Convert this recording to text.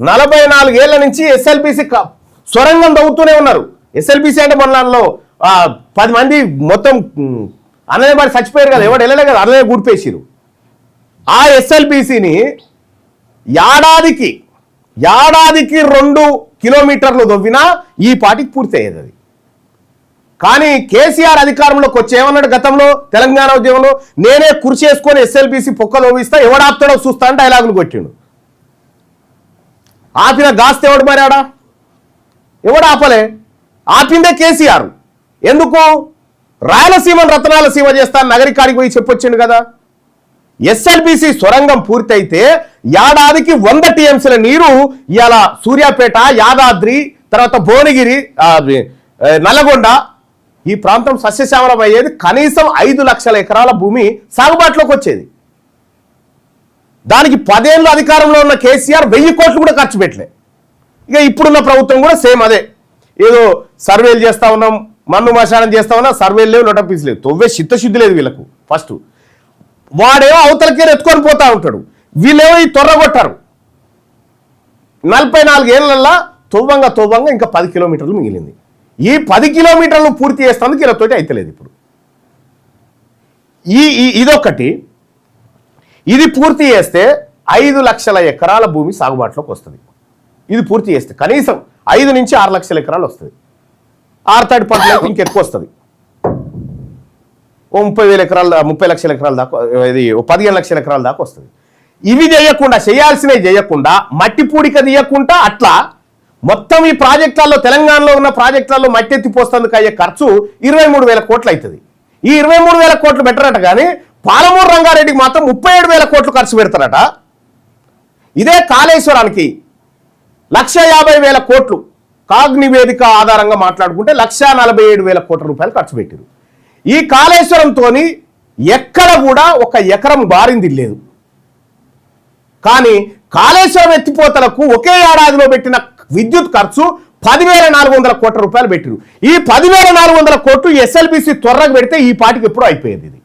నలభై నాలుగేళ్ళ నుంచి ఎస్ఎల్బిసి సొరంగం తవ్వుతూనే ఉన్నారు. ఎస్ఎల్బిసి అంటే మొన్నలో పది మంది మొత్తం అన్నయ్య మరి చచ్చిపోయారు కదా ఎవడు వెళ్ళలే కదా అన్నయ్య గుడిపేసిరు. ఆ ఎస్ఎల్బిసిని ఏడాదికి ఏడాదికి రెండు కిలోమీటర్లు దొవ్వినా ఈ పాటికి పూర్తి అయ్యేది అది. కానీ కేసీఆర్ అధికారంలోకి వచ్చి ఏమన్నాడు గతంలో తెలంగాణ ఉద్యమంలో? నేనే కృషి చేసుకొని ఎస్ఎల్బిసి పొక్కలు ఓవిస్తా ఎవడాపుతాడో చూస్తా అని డైలాగులు కొట్టిండు. ఆపిన గాస్తే ఎవడు మరి ఆడ? ఎవడు ఆపలే? ఆపిందే కేసీఆర్. ఎందుకు? రాయలసీమను రత్నాలసీమ చేస్తాను నగరికాడికి పోయి చెప్పొచ్చిండు కదా. ఎస్ఎల్బిసి సొరంగం పూర్తయితే ఏడాదికి వంద టీఎంసీల నీరు ఇవాళ సూర్యాపేట యాదాద్రి తర్వాత భువనగిరి నల్లగొండ. ఈ ప్రాంతం సస్యశ్యామలం అయ్యేది కనీసం ఐదు లక్షల ఎకరాల భూమి సాగుబాటులోకి వచ్చేది. దానికి పదేళ్ళు అధికారంలో ఉన్న కేసీఆర్ వెయ్యి కోట్లు కూడా ఖర్చు పెట్టలే. ఇక ఇప్పుడున్న ప్రభుత్వం కూడా సేమ్ అదే. ఏదో సర్వేలు చేస్తా ఉన్నాం మన్ను మశానం చేస్తా ఉన్నా సర్వేలు లేవు నోటపీస్ లేవు. తొవ్వే చిత్తశుద్ధి లేదు వీళ్ళకు ఫస్ట్. వాడేమో అవతలకే ఎత్తుకొని పోతా ఉంటాడు. వీళ్ళేమో ఈ తొర్రగొట్టారు నలభై నాలుగేళ్ళల్లా తొవ్వంగా తొవ్వంగా ఇంకా పది కిలోమీటర్లు మిగిలింది. ఈ పది కిలోమీటర్లు పూర్తి చేస్తానికి వీళ్ళతోటి అయితలేదు ఇప్పుడు. ఈ ఈ- ఇదొకటి ఇది పూర్తి చేస్తే ఐదు లక్షల ఎకరాల భూమి సాగుబాటులోకి వస్తుంది. ఇది పూర్తి చేస్తే కనీసం ఐదు నుంచి ఆరు లక్షల ఎకరాలు వస్తుంది. ఆరు థర్డ్ పంటలకు ఇంకెక్కువ వస్తుంది. ఓ ముప్పై వేల ఎకరాల ముప్పై లక్షల ఎకరాల దాకా ఇది పదిహేను లక్షల ఎకరాల దాకా వస్తుంది. ఇవి చేయకుండా చేయాల్సినవి చేయకుండా మట్టి పూడిక తీయకుండా అట్లా మొత్తం ఈ ప్రాజెక్టులలో తెలంగాణలో ఉన్న ప్రాజెక్టులలో మట్టి ఎత్తిపోస్తందుకు అయ్యే ఖర్చు ఇరవై మూడు వేల కోట్లు అవుతుంది. ఈ ఇరవై మూడు వేల కోట్లు బెటరట కానీ పాలమూరు రంగారెడ్డికి మాత్రం ముప్పై ఏడు వేల కోట్లు ఖర్చు పెడతారట. ఇదే కాళేశ్వరానికి లక్ష యాభై వేల కోట్లు కాగ్ నివేదిక ఆధారంగా మాట్లాడుకుంటే లక్ష నలభై ఏడు వేల కోట్ల రూపాయలు ఖర్చు పెట్టారు. ఈ కాళేశ్వరంతో ఎక్కడ కూడా ఒక ఎకరం బారింది లేదు. కానీ కాళేశ్వరం ఎత్తిపోతలకు ఒకే ఏడాదిలో పెట్టిన విద్యుత్ ఖర్చు పదివేల నాలుగు వందల కోట్ల రూపాయలు పెట్టిరు. ఈ పదివేల నాలుగు వందల కోట్లు ఎస్ఎల్బిసి త్వరగా పెడితే ఈ పాటికి ఎప్పుడూ అయిపోయేది ఇది.